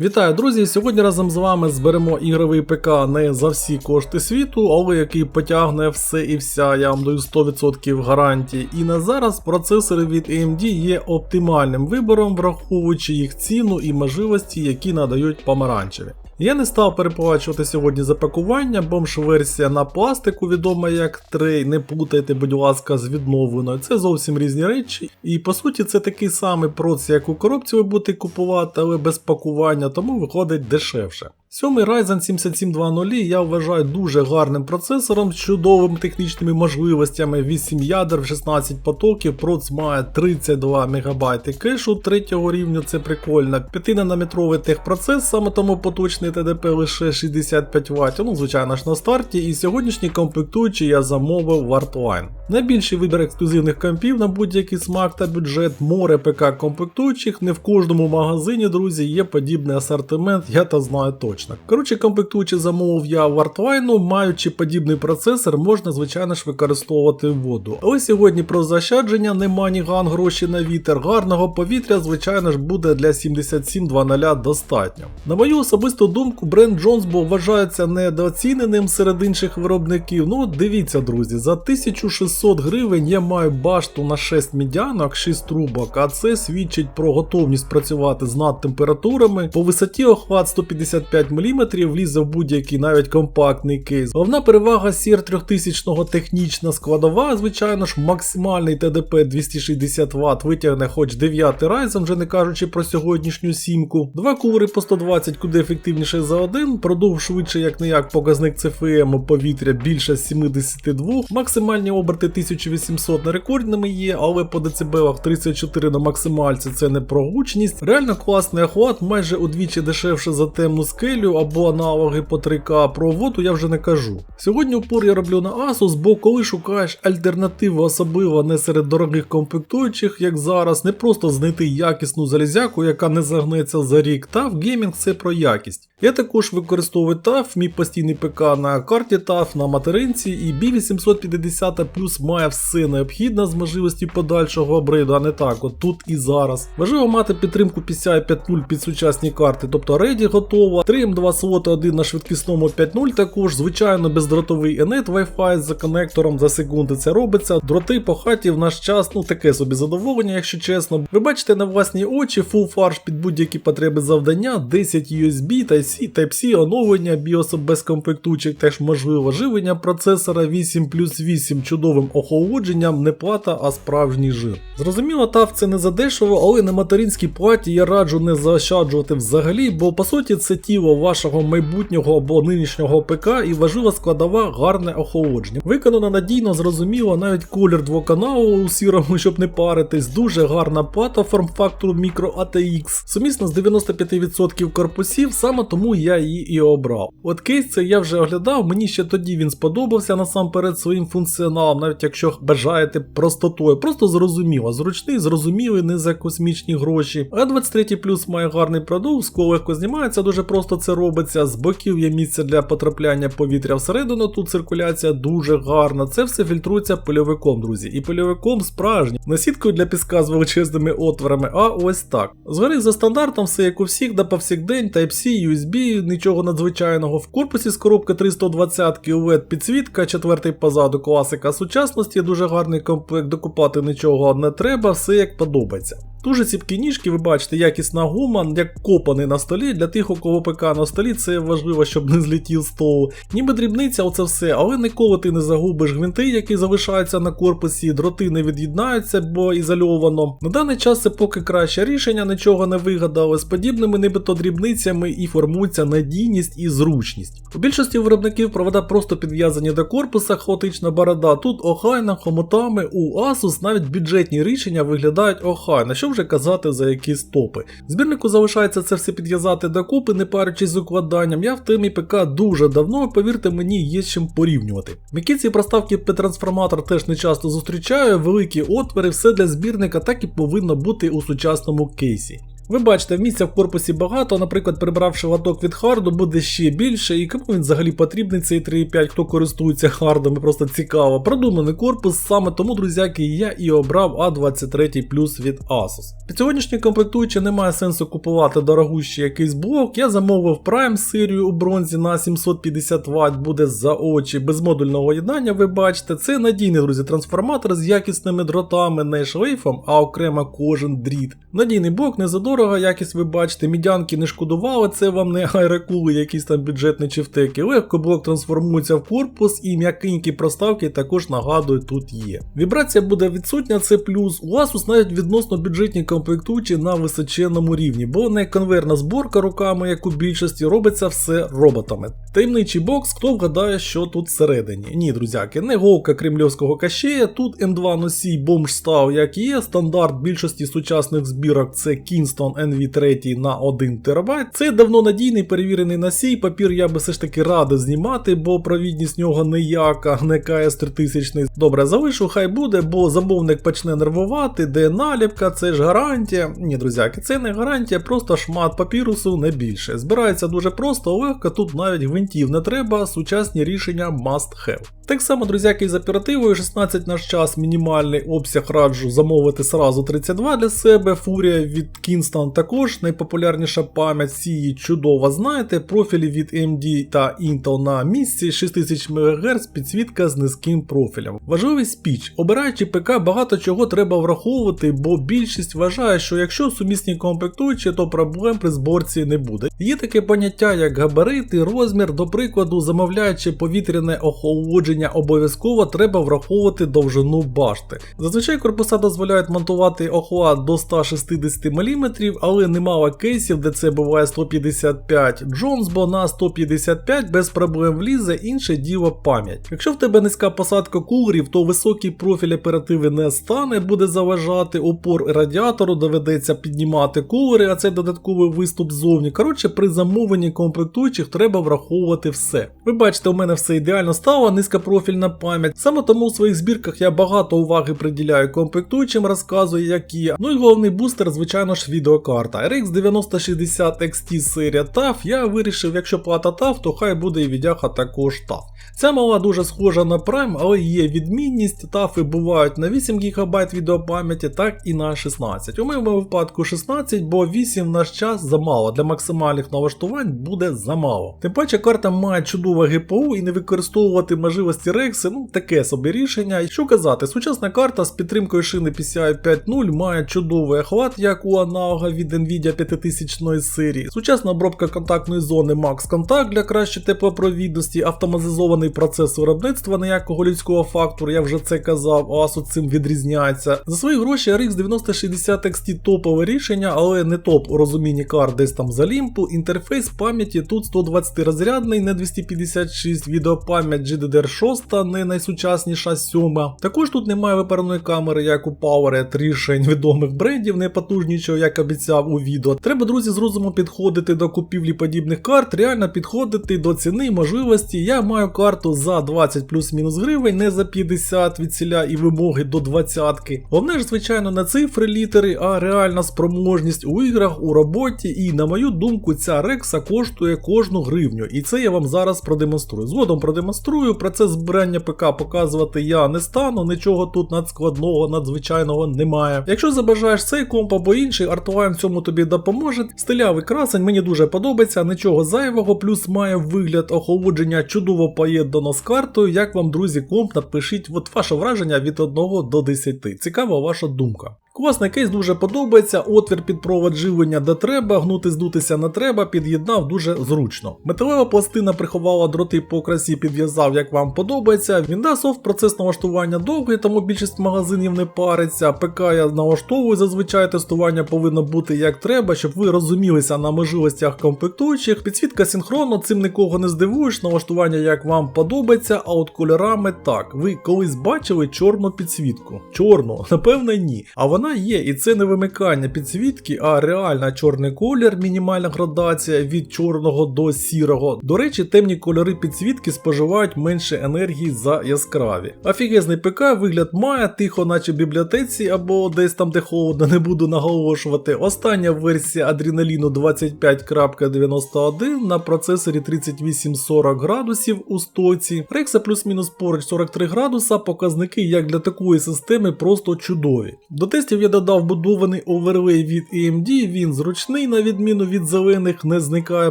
Вітаю, друзі! Сьогодні разом з вами зберемо ігровий ПК не за всі кошти світу, але який потягне все і вся, я вам даю 100% гарантії. І на зараз процесори від AMD є оптимальним вибором, враховуючи їх ціну і можливості, які надають помаранчеві. Я не став переплачувати сьогодні за пакування, бомж-версія на пластику, відома як трей. Не плутайте, будь ласка, з відновленою. Це зовсім різні речі. І по суті, це такий самий проц, як у коробці ви будете купувати, але без пакування, тому виходить дешевше. Сьомий Ryzen 7720 я вважаю дуже гарним процесором з чудовими технічними можливостями, 8 ядер в 16 потоків, проц має 32 МБ кешу третього рівня, це прикольно. 5-нанометровий техпроцес, саме тому поточний ТДП лише 65 Вт, ну звичайно ж на старті, і сьогоднішні комплектуючі я замовив в Artline. Найбільший вибір ексклюзивних компів на будь-який смак та бюджет, море ПК комплектуючих, не в кожному магазині, друзі, є подібний асортимент, я то знаю точно. Коротше, комплектуючи замовив я в Artline, маючи подібний процесор, можна, звичайно ж, використовувати воду. Але сьогодні про заощадження, нема ні ган гроші на вітер, гарного повітря, звичайно ж, буде для 7720 достатньо. На мою особисту думку, бренд Jonesbo вважається недооціненим серед інших виробників. Ну, дивіться, друзі, за 1600 гривень я маю башту на 6 мідянок, 6 трубок, а це свідчить про готовність працювати з надтемпературами. По висоті охват 155 мм влізе в будь-який навіть компактний кейс. Головна перевага CR 3000 технічна складова, звичайно ж, максимальний ТДП 260 Вт витягне хоч 9 Ryzen, вже не кажучи про сьогоднішню сімку. Два кулери по 120 куди ефективніше за один, продовж швидше як не як показник CFM повітря більше 72, максимальні оберти 1800 на рекордними є, але по децибелах 34 на максимальці це не про гучність. Реально класний охват, майже удвічі дешевше за темну скелю або аналоги по 3К. Про воду я вже не кажу. Сьогодні упор я роблю на Asus, бо коли шукаєш альтернативу, особливо не серед дорогих комплектуючих, як зараз, не просто знайти якісну залізяку, яка не загнеться за рік, та в геймінг це про якість. Я також використовую TAF, мій постійний ПК на карті TAF на материнці, і B850 Має все необхідне з можливості подальшого апгрейду, а не так, от тут і зараз. Важливо мати підтримку PCI 5.0 під сучасні карти, тобто Ready готова, 3 М2 слоти, один на швидкісному 5.0 також, звичайно, бездротовий Ethernet Wi-Fi за коннектором за секунди це робиться. Дроти по хаті в наш час, ну таке собі задоволення, якщо чесно. Ви бачите на власні очі, full фарш під будь-які потреби завдання, 10 USB, Type-C, Type-C, оновлення, BIOS без комплектуючих теж можливо, живлення процесора 8 плюс 8 чудовим охолодженням, не плата, а справжній жир. Зрозуміло, TAF це не задешево, але на материнській платі я раджу не заощаджувати взагалі, бо по суті це тіло вашого майбутнього або нинішнього ПК і важлива складова гарне охолодження. Виконано надійно, зрозуміло, навіть колір двоканалу у сірому, щоб не паритись, дуже гарна плата форм-фактору Micro ATX, сумісно з 95% корпусів, саме тому я її і обрав. От кейс це я вже оглядав, мені ще тоді він сподобався насамперед своїм функціоналом, навіть якщо бажаєте простотою, просто зрозуміло, зручний, зрозумілий, не за космічні гроші. А 23 плюс має гарний продув, скло легко знімається, дуже просто це робиться. З боків є місце для потрапляння повітря всередину, тут циркуляція дуже гарна. Це все фільтрується пильовиком, друзі. І пильовиком справжній. Не сіткою для піска з величезними отворами, а ось так. Згори за стандартом, все як у всіх, да повсякдень, Type-C, USB, нічого надзвичайного. В корпусі з коробки 320 OLED підсвітка, четвертий позаду класика сучасності, дуже гарний комплект, докупати нічого не треба, все як подобається. Дуже ціпкі ніжки, ви бачите, якісна гума, як копаний на столі. Для тих, у кого ПК на столі, це важливо, щоб не злетів столу. Ніби дрібниця, оце все, але ніколи ти не загубиш гвинти, які залишаються на корпусі, дроти не від'єднаються, бо ізольовано. На даний час це поки краще рішення, нічого не вигадали. З подібними нібито дрібницями і формується надійність і зручність. У більшості виробників провода просто підв'язані до корпуса, хаотична борода. Тут охайно, хомутами, у Asus навіть бюджетні рішення виглядають охайно. Що вже казати за якісь топи. Збірнику залишається це все підв'язати докупи, не парячись з укладанням. Я в темі ПК дуже давно, повірте мені, є з чим порівнювати. Мікіці проставки під трансформатор теж не часто зустрічаю, великі отвори, все для збірника так і повинно бути у сучасному кейсі. Ви бачите, місця в корпусі багато, наприклад, прибравши латок від харду, буде ще більше, і кому він взагалі потрібний цей 3.5, хто користується хардами, просто цікаво. Продуманий корпус, саме тому, друзяки, я і обрав А23 Plus від Asus. Під сьогоднішній комплектуючі немає сенсу купувати дорогущий якийсь блок. Я замовив Prime серію у бронзі на 750 Вт, буде за очі, без модульного єднання, ви бачите. Це надійний, друзі, трансформатор з якісними дротами, не шлейфом, а окремо кожен дріт. Надійний блок, не задорого, якість ви бачите, мідянки не шкодували, це вам не айрекули, якісь там бюджетні чифтеки. Легко блок трансформується в корпус і м'якенькі проставки також нагадую тут є. Вібрація буде відсутня, це плюс. У Asus навіть відносно бюджетні комплектуючі на височенному рівні, бо не конвейерна зборка руками, як у більшості, робиться все роботами. Таємничий бокс, хто вгадає, що тут всередині. Ні, друзяки, не голка кремлівського кащея, тут М2 носій бомж став, як є. Стандарт більшості сучасних збірок це Kingston NV3 на 1 ТБ. Це давно надійний перевірений носій. Папір я би все ж таки радив знімати, бо провідність нього ніяка, не КС 3000. Добре, залишу, хай буде, бо замовник почне нервувати, де наліпка, це ж гарантія. Ні, друзяки, це не гарантія, просто шмат папірусу не більше. Збирається дуже просто, легко, тут навіть гвинтів не треба, сучасні рішення must have. Так само, друзяки, з оперативою 16 наш час, мінімальний обсяг раджу замовити сразу 32 для себе. Фурія від Kingston також найпопулярніша пам'ять, всі її чудово знаєте. Профілі від AMD та Intel на місці 6000 МГц, підсвітка з низьким профілем. Важливий спіч. Обираючи ПК, багато чого треба враховувати, бо більшість вважає, що якщо сумісні комплектуючі, то проблем при зборці не буде. Є таке поняття, як габарити, розмір, до прикладу, замовляючи повітряне охолодження, обов'язково треба враховувати довжину башти. Зазвичай корпуса дозволяють монтувати охлад до 160 мм, але немало кейсів, де це буває 155 Джонс, бо на 155 без проблем влізе, інше діло пам'ять. Якщо в тебе низька посадка кулерів, то високий профіль оперативи не стане, буде заважати опор радіатору, доведеться піднімати кулери, а це додатковий виступ ззовні. Коротше, при замовленні комплектуючих треба враховувати все. Ви бачите, у мене все ідеально стало, низькопрофільна пам'ять. Саме тому у своїх збірках я багато уваги приділяю комплектуючим, розказую, які. Ну і головний бустер, звичайно ж, відеокарта. RX 9060 XT серія TAF. Я вирішив, якщо плата TAF, то хай буде і відяха також TAF. Ця мала дуже схожа на Prime, але є відмінність. TAF бувають на 8 ГБ відеопам'яті, так і на 16. У моєму випадку 16, бо 8 в наш час замало. Для максимальних налаштувань буде замало. Тим паче карта має чудове ГПУ і не використовувати можливості Rex, ну таке собі рішення. І що казати, сучасна карта з підтримкою шини PCI 5.0 має чудовий охват, як у аналога від Nvidia 5000 серії. Сучасна обробка контактної зони Max Contact для кращої теплопровідності, автоматизований процес виробництва ніякого людського фактору, я вже це казав, Asus цим відрізняється. За свої гроші RX 9060 XT топове рішення, але не топ у розумінні карт десь там за лімпу. Інтерфейс пам'яті тут 120 розрядний, не 256, відеопам'ять GDDR6, не найсучасніша 7. Також тут немає випереної камери, як у Powerhead рішень відомих брендів, не потужнішого, як обіцяв у відео. Треба, друзі, з розуму підходити до купівлі подібних карт, реально підходити до ціни, можливості. Я маю карту за 20 плюс-мінус гривень, не за 50 від ціля і вимоги до 20. Головне ж, звичайно, не цифри, літери, а реальна спроможність у іграх, у роботі. І, на мою думку, ця рекса коштує кожну гривню. І це я вам зараз продемонструю. Згодом продемонструю, процес збирання ПК показувати я не стану, нічого тут надскладного, надзвичайного немає. Якщо забажаєш цей комп або інший, Artline в цьому тобі допоможе. Стилявий красень мені дуже подобається, нічого зайвого, плюс має вигляд охолодження чудово поєднано з картою. Як вам, друзі, комп, напишіть от ваше враження від 1 до 10. Цікава ваша думка. Класний кейс дуже подобається, отвір під провод живлення де треба, гнути здутися не треба, під'єднав дуже зручно. Металева пластина приховала дроти по красі, підв'язав, як вам подобається. Вінда софт процес налаштування довгий, тому більшість магазинів не париться. ПК я налаштовую, зазвичай тестування повинно бути як треба, щоб ви розумілися на можливостях комплектуючих. Підсвітка синхронно, цим нікого не здивуєш, налаштування як вам подобається, а от кольорами так. Ви колись бачили чорну підсвітку? Чорну, напевне, ні. А вона вона є, і це не вимикання підсвітки, а реальна чорний колір, мінімальна градація від чорного до сірого. До речі, темні кольори підсвітки споживають менше енергії за яскраві. Офігезний ПК вигляд має тихо, наче в бібліотеці або десь там, де холодно, не буду наголошувати. Остання версія адреналіну 25.91 на процесорі 3840 градусів у стоці. Рекса плюс-мінус поруч 43 градуса, показники як для такої системи просто чудові. До тестів я додав будований оверлей від AMD, він зручний, на відміну від зелених, не зникає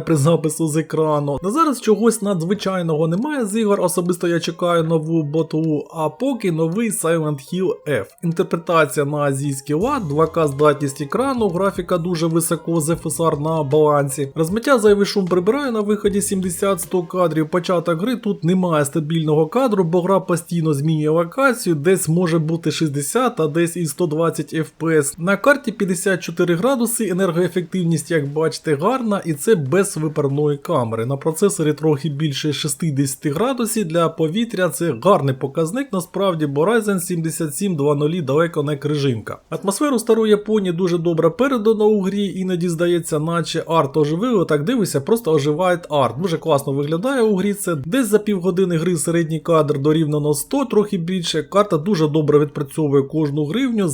при запису з екрану. На зараз чогось надзвичайного немає з ігор, особисто я чекаю нову боту, а поки новий Silent Hill F. Інтерпретація на азійський лад, 2К здатність екрану, графіка дуже високо з FSR на балансі. Розмиття зайвий шум прибирає на виході 70-100 кадрів. Початок гри тут немає стабільного кадру, бо гра постійно змінює локацію, десь може бути 60, а десь і 120 FPS. На карті 54 градуси, енергоефективність, як бачите, гарна, і це без випарної камери. На процесорі трохи більше 60 градусів для повітря. Це гарний показник, насправді, бо Ryzen 7720 далеко не крижинка. Атмосферу старої Японії дуже добре передано у грі, іноді здається, наче арт оживив, отак дивишся, просто оживає арт. Дуже класно виглядає у грі. Це десь за півгодини гри середній кадр дорівняно 100, трохи більше. Карта дуже добре відпрацьовує кожну гривню.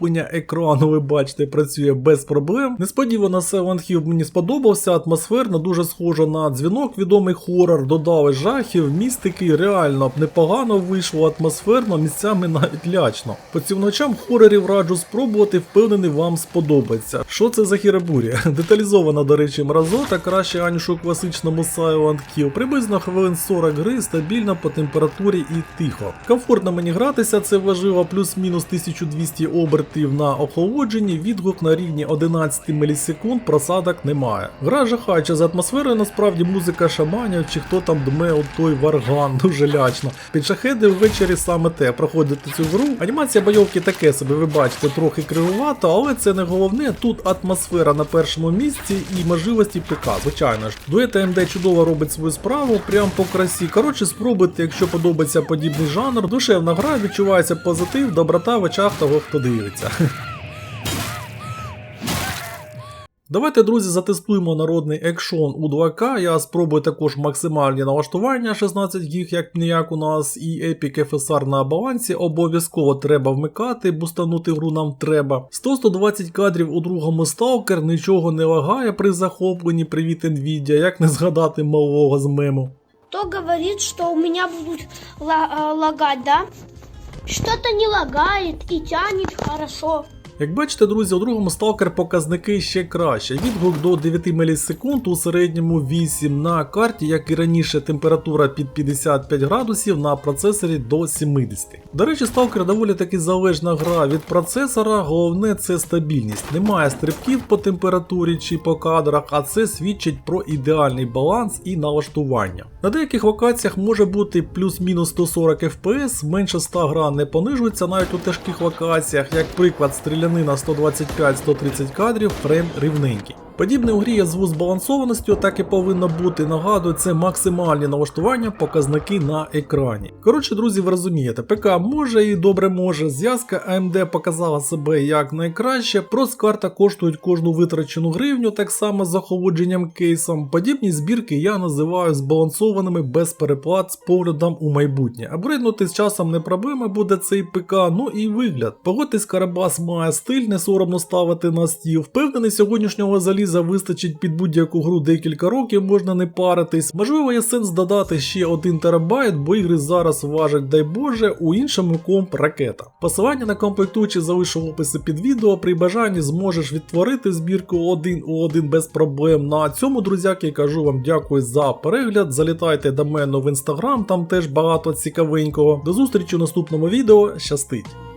Захоплення екрану, ви бачите, працює без проблем. Несподівано Silent Hill мені сподобався, атмосферно, дуже схоже на дзвінок, відомий хорор, додали жахів, містики, реально непогано вийшло, атмосферно, місцями навіть лячно. Поцівночам хорорів раджу спробувати, впевнений, вам сподобається. Що це за хірабурі? Деталізована, до речі, мразота, краще аніж у класичному Silent Hill. Приблизно хвилин 40 гри, стабільно по температурі і тихо. Комфортно мені гратися, це важливо, плюс-мінус 1200 обертів на охолодженні, відгук на рівні 11 мілісекунд, просадок немає. Гра жахаюча з атмосферою, насправді музика шаманів, чи хто там дме от той варган, дуже лячно. Під шахеди ввечері саме те. Проходити цю гру. Анімація бойовки таке собі, ви бачите, трохи кривувато, але це не головне. Тут атмосфера на першому місці і можливості ПК, звичайно ж. Дует AMD чудово робить свою справу, прям по красі. Коротше, спробуйте, якщо подобається подібний жанр. Душевна гра, відчувається позитив, доброта в очах того, хто дивиться. Давайте, друзі, затестуємо народний екшон у 2К. Я спробую також максимальні налаштування 16 ГБ, як ніяк у нас, і Epic FSR на балансі. Обов'язково треба вмикати, бустанути гру нам треба. 100-120 кадрів у другому сталкер, нічого не лагає при захопленні. Привіт, Nvidia, як не згадати малого з мему. Кто говорит, что у меня будут ла- э, лагать, да? Что-то не лагает и тянет хорошо. Як бачите, друзі, у другому сталкер показники ще краще. Відгук до 9 мілісекунд, у середньому 8 на карті, як і раніше, температура під 55 градусів на процесорі до 70. До речі, сталкер доволі таки залежна гра від процесора, головне це стабільність. Немає стрибків по температурі чи по кадрах, а це свідчить про ідеальний баланс і налаштування. На деяких локаціях може бути плюс-мінус 140 FPS, менше 100 гра не понижується навіть у тяжких локаціях, як приклад стрілянина 125-130 кадрів, фрейм рівненький. Подібне у грі я зву збалансованістю, так і повинно бути. Нагадую, це максимальні налаштування, показники на екрані. Коротше, друзі, ви розумієте, ПК може і добре може. Зв'язка AMD показала себе як найкраще. Просто карта коштують кожну витрачену гривню, так само з охолодженням кейсом. Подібні збірки я називаю збалансованими без переплат з поглядом у майбутнє. Апгрейднути з часом не проблема буде цей ПК, ну і вигляд. Погодьтесь, Карабас має стиль, не соромно ставити на стіл. Впевнений, сьогоднішнього заліза вистачить під будь-яку гру декілька років, можна не паритись. Можливо, є сенс додати ще 1 терабайт, бо ігри зараз важать, дай Боже, у іншому комп ракета. Посилання на комплектуючі залишу в описі під відео. При бажанні зможеш відтворити збірку один у один без проблем. На цьому, друзяки, кажу вам дякую за перегляд. Залітайте до мене в інстаграм, там теж багато цікавенького. До зустрічі у наступному відео. Щастить!